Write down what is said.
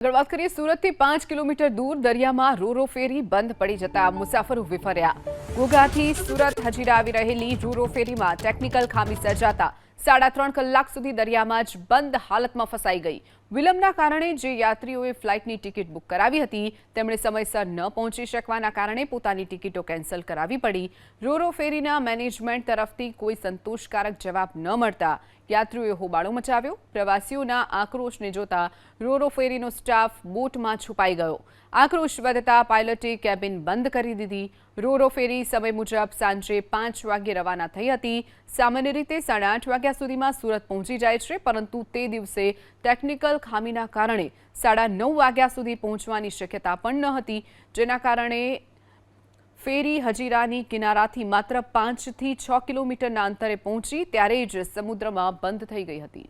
આગળ વાત કરીએ, સુરતથી પાંચ કિલોમીટર દૂર દરિયામાં રોરો ફેરી બંધ પડી જતા મુસાફરો વિફર્યા. ઘોઘાથી સુરત હજીરા આવી રહેલી રોરો ફેરીમાં ટેકનિકલ ખામી સર્જાતા સાડા ત્રણ કલાક સુધી દરિયામાં જ બંધ હાલતમાં ફસાઈ ગઈ. વિલંબના કારણે જે યાત્રીઓએ ફ્લાઇટની ટિકિટ બુક કરાવી હતી, તેમણે સમયસર ન પહોંચી શકવાના કારણે પોતાની ટિકિટો કેન્સલ કરાવી પડી. રોરો ફેરીના મેનેજમેન્ટ તરફથી કોઈ સંતોષકારક જવાબ ન મળતા યાત્રીઓએ હોબાળો મચાવ્યો. પ્રવાસીઓના આક્રોશને જોતા રોરો ફેરીનો સ્ટાફ બોટમાં છુપાઈ ગયો. આક્રોશ વધતા પાયલટે કેબિન બંધ કરી દીધી. રોરો ફેરી સમય મુજબ સાંજે પાંચ વાગ્યે રવાના થઈ હતી. સામાન્ય રીતે સાડા આઠ વાગ્યા સુધીમાં સુરત પહોંચી જાય છે, પરંતુ તે દિવસે ટેકનિકલ ખામીના કારણે સાડા નવ વાગ્યા સુધી પહોંચવાની શક્યતા પણ ન હતી, જેના કારણે ફેરી હજીરાની કિનારાથી માત્ર પાંચથી છ કિલોમીટરના અંતરે પહોંચી, ત્યારે જ સમુદ્રમાં બંધ થઈ ગઈ હતી.